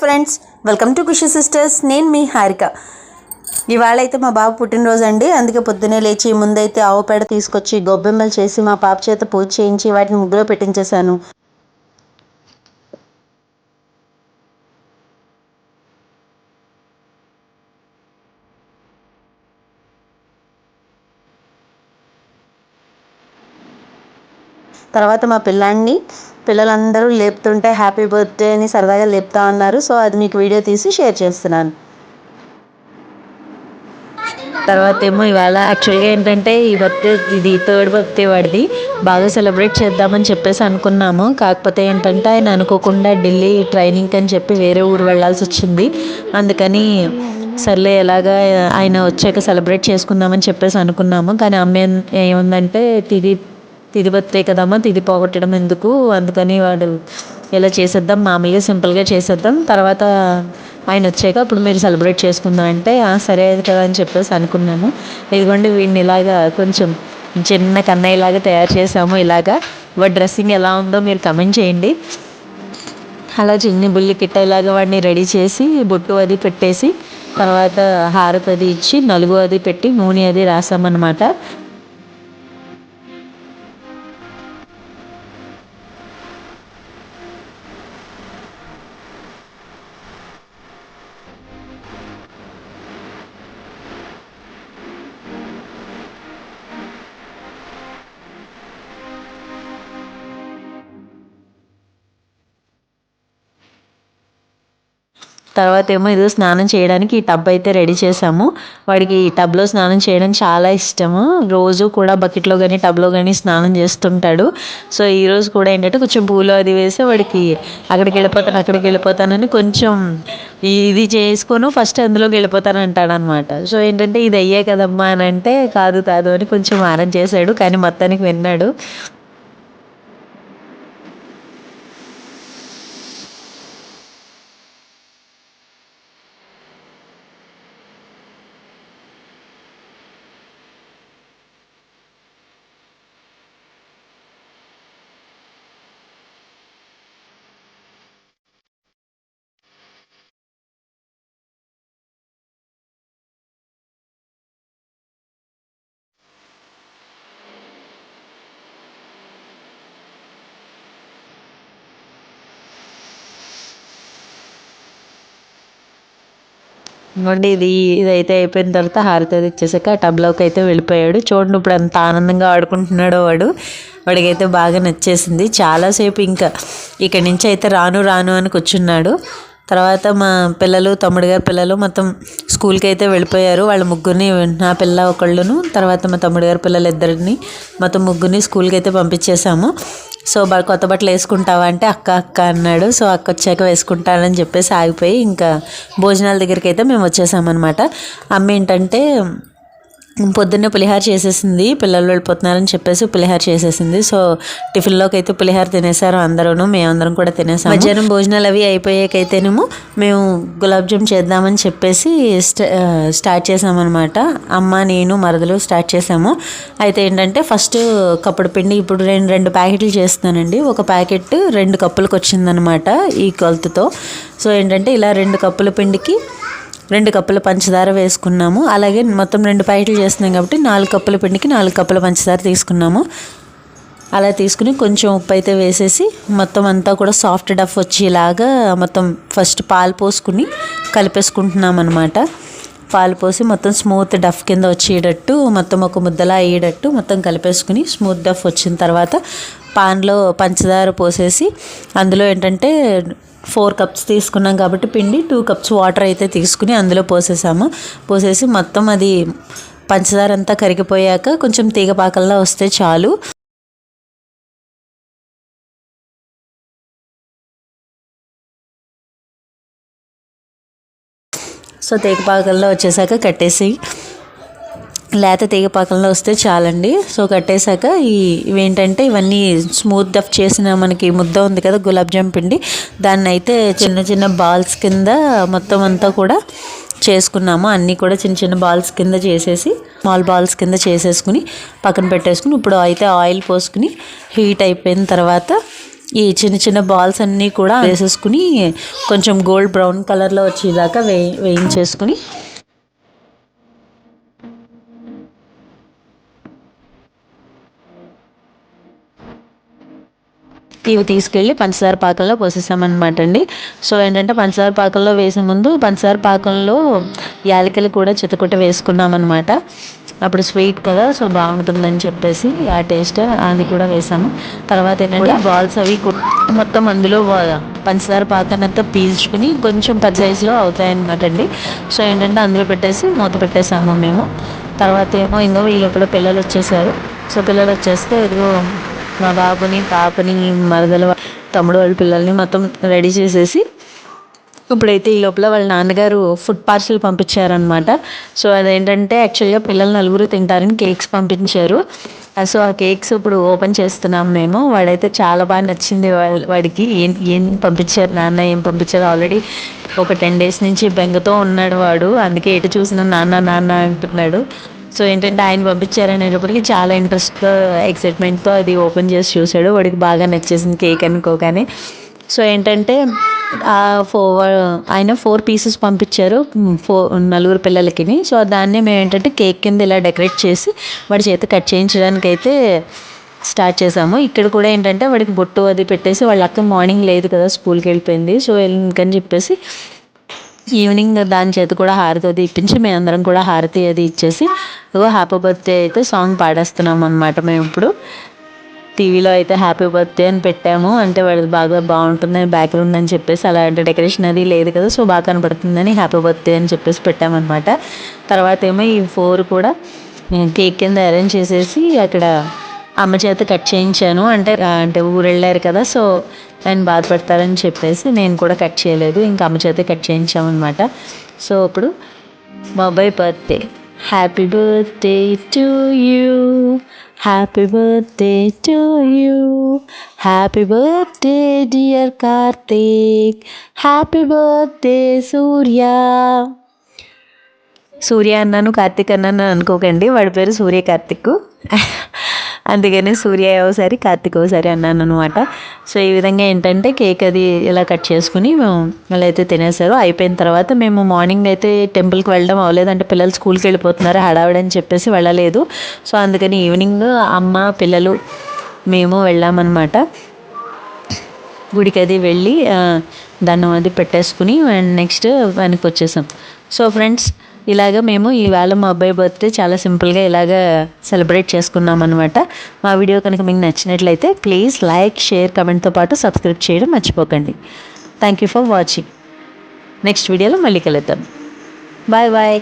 Friends welcome to Khushi sisters నేను మీ హారిక. ఇవాళ అయితే మా బాబు పుట్టినరోజు అండి అందుకే పొద్దునే లేచి ముందైతే ఆవు పేడ తీసుకొచ్చి గొబ్బెమ్మలు చేసి మా పాప చేత పూజ చేయించి వాటిని ముగ్గులో పెట్టించేశాను. తర్వాత మా పిల్లాడిని పిల్లలందరూ లేపుతుంటే హ్యాపీ బర్త్డే అని సరదాగా లేపుతా ఉన్నారు సో అది మీకు వీడియో తీసి షేర్ చేస్తున్నాను. తర్వాత ఏమో ఇవాళ యాక్చువల్గా ఏంటంటే ఈ బర్త్డే ఇది థర్డ్ బర్త్డే వాడిది. బాగా సెలబ్రేట్ చేద్దామని చెప్పేసి అనుకున్నాము. కాకపోతే ఏంటంటే ఆయన అనుకోకుండా ఢిల్లీ ట్రైనింగ్ అని చెప్పి వేరే ఊరు వెళ్ళాల్సి వచ్చింది. అందుకని సర్లే ఎలాగా ఆయన వచ్చాక సెలబ్రేట్ చేసుకుందామని చెప్పేసి అనుకున్నాము. కానీ అమ్మ ఏముందంటే తిరిగి తిది బర్త్డే కదమ్మా తిది పోగొట్టడం ఎందుకు? అందుకని వాడు ఇలా చేసేద్దాం మామూలుగా సింపుల్గా చేసేద్దాం. తర్వాత ఆయన వచ్చాక అప్పుడు మీరు సెలబ్రేట్ చేసుకుందాం అంటే సరే కదా అని చెప్పేసి అనుకున్నాను ఇదిగోండి వీడిని ఇలాగా కొంచెం చిన్న కన్నయ్యలాగా తయారు చేసాము ఇలాగా వాడి డ్రెస్సింగ్ ఎలా ఉందో మీరు కమెంట్ చేయండి. అలా చిన్ని బుల్లి కిట్ట ఇలాగా వాడిని రెడీ చేసి బొట్టు అది పెట్టేసి తర్వాత హారతి అది ఇచ్చి నలుగు అది పెట్టి నూనె అది రాసామన్నమాట. తర్వాత ఏమో ఏదో స్నానం చేయడానికి ఈ టబ్ అయితే రెడీ చేసాము వాడికి ఈ టబ్లో స్నానం చేయడం చాలా ఇష్టము. రోజు కూడా బకెట్లో కానీ టబ్లో కానీ స్నానం చేస్తుంటాడు. సో ఈరోజు కూడా ఏంటంటే కొంచెం పూలు అది వేసి వాడికి అక్కడికి వెళ్ళిపోతాను అక్కడికి వెళ్ళిపోతానని కొంచెం ఇది చేసుకొని ఫస్ట్ అందులోకి వెళ్ళిపోతాను అంటాడనమాట. సో ఏంటంటే ఇది అయ్యే కదమ్మా అని అంటే కాదు కాదు అని కొంచెం మారం చేశాడు. కానీ మొత్తానికి విన్నాడు. ఇంకోండి ఇది ఇదైతే అయిపోయిన తర్వాత హారతి అది ఇచ్చేసాక టబ్లోకి అయితే వెళ్ళిపోయాడు. చూడండి ఇప్పుడు ఎంత ఆనందంగా ఆడుకుంటున్నాడో వాడు. వాడికైతే బాగా నచ్చేసింది. చాలాసేపు ఇంకా ఇక్కడి నుంచి అయితే రాను రాను అని కూర్చున్నాడు. తర్వాత మా పిల్లలు తమ్ముడు గారి పిల్లలు మొత్తం స్కూల్కి అయితే వెళ్ళిపోయారు. వాళ్ళ ముగ్గురిని నా పిల్ల ఒకళ్ళును తర్వాత మా తమ్ముడు గారి పిల్లలు ఇద్దరిని మొత్తం ముగ్గురిని స్కూల్కి అయితే పంపించేసాము సో కొత్త బట్టలు వేసుకుంటావా అంటే అక్క అక్క అన్నాడు. సో అక్క వచ్చాక వేసుకుంటానని చెప్పేసి ఆగిపోయి ఇంకా భోజనాల దగ్గరికి అయితే మేము వచ్చేసామన్నమాట. అమ్మ ఏంటంటే పొద్దున్నే పులిహార చేసేసింది పిల్లలు వెళ్ళిపోతున్నారని చెప్పేసి పులిహార చేసేసింది. సో టిఫిన్లోకి అయితే పులిహార తినేసారు అందరూ మేమందరం కూడా తినేసాం మధ్యాహ్నం భోజనాలు అవి అయిపోయాకైతేనేమో మేము గులాబ్ జామ్ చేద్దామని చెప్పేసి స్ట- స్టార్ట్ చేసామన్నమాట అమ్మ నేను మరదలు స్టార్ట్ చేసాము అయితే ఏంటంటే ఫస్ట్ కప్పుడు పిండి ఇప్పుడు రెండు రెండు ప్యాకెట్లు చేస్తున్నానండి. ఒక ప్యాకెట్ రెండు కప్పులకు వచ్చిందనమాట ఈ కొలతతో సో ఏంటంటే ఇలా రెండు కప్పుల పిండికి రెండు కప్పుల పంచదార వేసుకున్నాము. అలాగే మొత్తం రెండు ప్యాకెట్లు చేస్తున్నాం కాబట్టి నాలుగు కప్పుల పిండికి నాలుగు కప్పుల పంచదార తీసుకున్నాము. అలా తీసుకుని కొంచెం ఉప్పు అయితే వేసేసి మొత్తం అంతా కూడా సాఫ్ట్ డఫ్ వచ్చేలాగా మొత్తం ఫస్ట్ పాలు పోసుకుని కలిపేసుకుంటున్నాం అనమాట పాలు పోసి మొత్తం స్మూత్ డఫ్ కింద వచ్చేటట్టు మొత్తం ఒక ముద్దలా అయ్యేటట్టు మొత్తం కలిపేసుకుని స్మూత్ డఫ్ వచ్చిన తర్వాత పాన్లో పంచదార పోసేసి అందులో ఏంటంటే ఫోర్ కప్స్ తీసుకున్నాం కాబట్టి పిండి టూ కప్స్ వాటర్ అయితే తీసుకుని అందులో పోసేసాము. పోసేసి మొత్తం అది పంచదార అంతా కరిగిపోయాక కొంచెం తీగ పాకల్లా వస్తే చాలు. సో తీగపాకంలో వచ్చేసాక కట్టేసి లేత తీగపాకంలో వస్తే చాలండి. సో కట్టేశాక ఈ ఇవేంటంటే ఇవన్నీ స్మూత్ డఫ్ చేసిన మనకి ముద్ద ఉంది కదా గులాబ్ జామ్ పిండి. దాన్ని అయితే చిన్న చిన్న బాల్స్ కింద మొత్తం అంతా కూడా చేసుకున్నాము. అన్నీ కూడా చిన్న చిన్న బాల్స్ కింద చేసేసి స్మాల్ బాల్స్ కింద చేసేసుకుని పక్కన పెట్టేసుకుని ఇప్పుడు అయితే ఆయిల్ పోసుకుని హీట్ అయిపోయిన తర్వాత ఈ చిన్న చిన్న బాల్స్ అన్నీ కూడా వేసేసుకుని కొంచెం గోల్డ్ బ్రౌన్ కలర్లో వచ్చేదాకా వే వేయించేసుకుని ఇవి తీసుకెళ్ళి పంచదార పాకంలో పోసేసామన్నమాట అండి. సో ఏంటంటే పంచదార పాకంలో వేసే ముందు పంచదార పాకంలో యాలకులు కూడా చితకుట వేసుకున్నాం అనమాట అప్పుడు స్వీట్ కదా సో బాగుంటుందని చెప్పేసి ఆ టేస్ట్ అది కూడా వేసాము. తర్వాత ఏంటంటే బాల్స్ అవి మొత్తం అందులో పంచదార పాకానంతా పీల్చుకుని కొంచెం పెద్ద సైజులో అవుతాయన్నమాట అండి. సో ఏంటంటే అందులో పెట్టేసి మూత పెట్టేసాము మేము. తర్వాత ఏమో ఇంకో వీళ్ళు కూడా పిల్లలు వచ్చేసారు. సో పిల్లలు వచ్చేస్తే ఇదిగో మా బాబుని పాపని మరదల తమ్ముడు వాళ్ళ పిల్లల్ని మొత్తం రెడీ చేసేసి ఇప్పుడైతే ఈ లోపల వాళ్ళ నాన్నగారు ఫుడ్ పార్సిల్ పంపించారనమాట సో అదేంటంటే యాక్చువల్గా పిల్లలు నలుగురు తింటారని కేక్స్ పంపించారు. సో ఆ కేక్స్ ఇప్పుడు ఓపెన్ చేస్తున్నాం మేము. వాడైతే చాలా బాగా నచ్చింది వాడికి. ఏం ఏం పంపించారు నాన్న ఏం పంపించారు? ఆల్రెడీ ఒక టెన్ డేస్ నుంచి బెంగతో ఉన్నాడు వాడు. అందుకే ఎటు చూసిన నాన్న నాన్న అంటున్నాడు. సో ఏంటంటే ఆయన పంపించారనేటప్పటికి చాలా ఇంట్రెస్ట్గా ఎక్సైట్మెంట్తో అది ఓపెన్ చేసి చూసాడు వాడికి బాగా నచ్చేసింది కేక్ అనుకోగానే. సో ఏంటంటే ఫోర్ ఆయన ఫోర్ పీసెస్ పంపించారు ఫోర్ నలుగురు పిల్లలకి సో దాన్ని మేము ఏంటంటే కేక్ కింద ఇలా డెకరేట్ చేసి వాడి చేత కట్ చేయించడానికి అయితే స్టార్ట్ చేసాము. ఇక్కడ కూడా ఏంటంటే వాడికి బొట్టు అది పెట్టేసి వాళ్ళ అక్క మార్నింగ్ లేదు కదా స్కూల్కి వెళ్ళిపోయింది. సో ఎందుకని చెప్పేసి ఈవినింగ్ దాని చేతి కూడా హారతి అది ఇప్పించి మేమందరం కూడా హారతి అది ఇచ్చేసి హ్యాపీ బర్త్డే అయితే సాంగ్ పాడేస్తున్నాం అనమాట మేము ఇప్పుడు. టీవీలో అయితే హ్యాపీ బర్త్డే అని పెట్టాము. అంటే వాడు బాగా బాగుంటుంది బ్యాక్గ్రౌండ్ అని చెప్పేసి అలాంటి డెకరేషన్ అది లేదు కదా సో బాగా కనబడుతుందని హ్యాపీ బర్త్డే అని చెప్పేసి పెట్టామన్నమాట. తర్వాత ఏమో ఈ ఫోర్ కూడా కేక్ కింద అరేంజ్ చేసేసి అక్కడ అమ్మ చేత కట్ చేయించాను. అంటే అంటే ఊరు వెళ్ళారు కదా సో ఆయన బాధపడతారని చెప్పేసి నేను కూడా కట్ చేయలేదు. ఇంకా అమ్మ చేత కట్ చేయించామన్నమాట. సో ఇప్పుడు బాబాయ్ birthday. Happy birthday to you happy birthday to you happy birthday dear Karthik happy birthday Surya Surya అన్నాను కార్తీక్ అన్నాను అనుకోకండి. వాడి పేరు సూర్య కార్తిక్. అందుకని సూర్య ఒకసారి కార్తీక్ ఒకసారి అన్నాను అనమాట సో ఈ విధంగా ఏంటంటే కేక్ అది ఇలా కట్ చేసుకుని వాళ్ళు అయితే తినేసారు. అయిపోయిన తర్వాత మేము మార్నింగ్ అయితే టెంపుల్కి వెళ్ళడం అవ్వలేదు అంటే పిల్లలు స్కూల్కి వెళ్ళిపోతున్నారు హడావిడని చెప్పేసి వెళ్ళలేదు. సో అందుకని ఈవినింగ్ అమ్మ పిల్లలు మేము వెళ్ళామన్నమాట. గుడికి అది వెళ్ళి దాన్ని అది పెట్టేసుకుని నెక్స్ట్ వెనక్కి వచ్చేసాం. సో ఫ్రెండ్స్ ఇలాగ మేము ఈవేళ మా అబ్బాయి బర్త్డే చాలా సింపుల్గా ఇలాగ సెలబ్రేట్ చేసుకున్నాం అనమాట మా వీడియో కనుక మీకు నచ్చినట్లయితే ప్లీజ్ లైక్ షేర్ కమెంట్తో పాటు సబ్స్క్రైబ్ చేయడం మర్చిపోకండి. Thank you for watching next వీడియోలో మళ్ళీ కలుద్దాం. Bye bye